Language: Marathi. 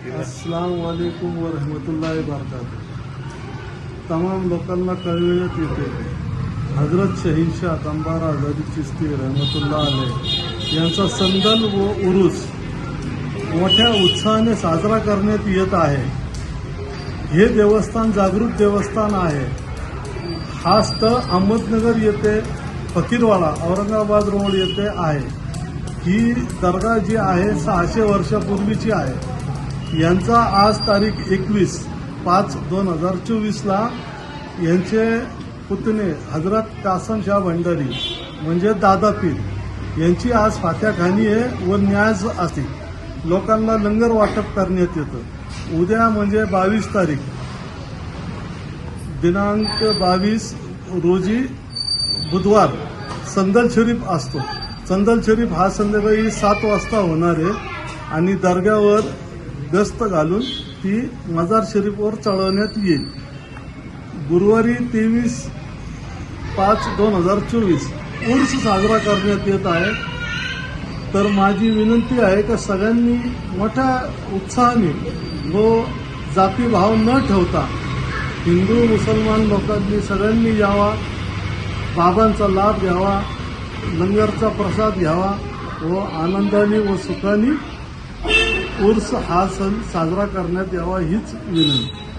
अस्सलाम वालेकुम वरहमतुल्ला रहमतुल्लाहि तमाम लोकांना कळविण्यात येते हजरत शहीनशाह तंबारा आझादी चिस्ती रहमतुल्ला आले यांचा संदल व उरूस मोठ्या उत्साहाने साजरा करण्यात येत आहे. हे देवस्थान जागृत देवस्थान आहे. हा स्थळ अहमदनगर येथे फकीरवाडा औरंगाबाद रोड येथे आहे. ही दर्गा जी आहे सहाशे वर्षापूर्वीची आहे. यांचा आज तारीख एकवीस पाच दोन हजार चोवीसला यांचे पुतणे हजरत कासमशाह भंडारी म्हणजे दादा पीर यांची आज फात्याखानी आहे व न्यायज असते लोकांना लंगर वाटप करण्यात येतं. उद्या म्हणजे बावीस तारीख. दिनांक बावीस रोजी बुधवार संदल शरीफ असतो. संदल शरीफ हा संध्याकाळी सात वाजता होणार आहे आणि दर्ग्यावर गस्त घालून ती मजार शरीफवर चढवण्यात येईल. गुरुवारी तेवीस पाच दोन हजार चोवीस उर्स साजरा करण्यात येत आहे. तर माझी विनंती आहे का सगळ्यांनी मोठ्या उत्साहाने व जातीभाव न ठेवता हिंदू मुसलमान लोकांनी सगळ्यांनी यावा बाबांचा लाभ घ्यावा लंगरचा प्रसाद घ्यावा व आनंदाने व सुखाने उर्स हा सण साजरा करण्यात यावा हीच विनंती.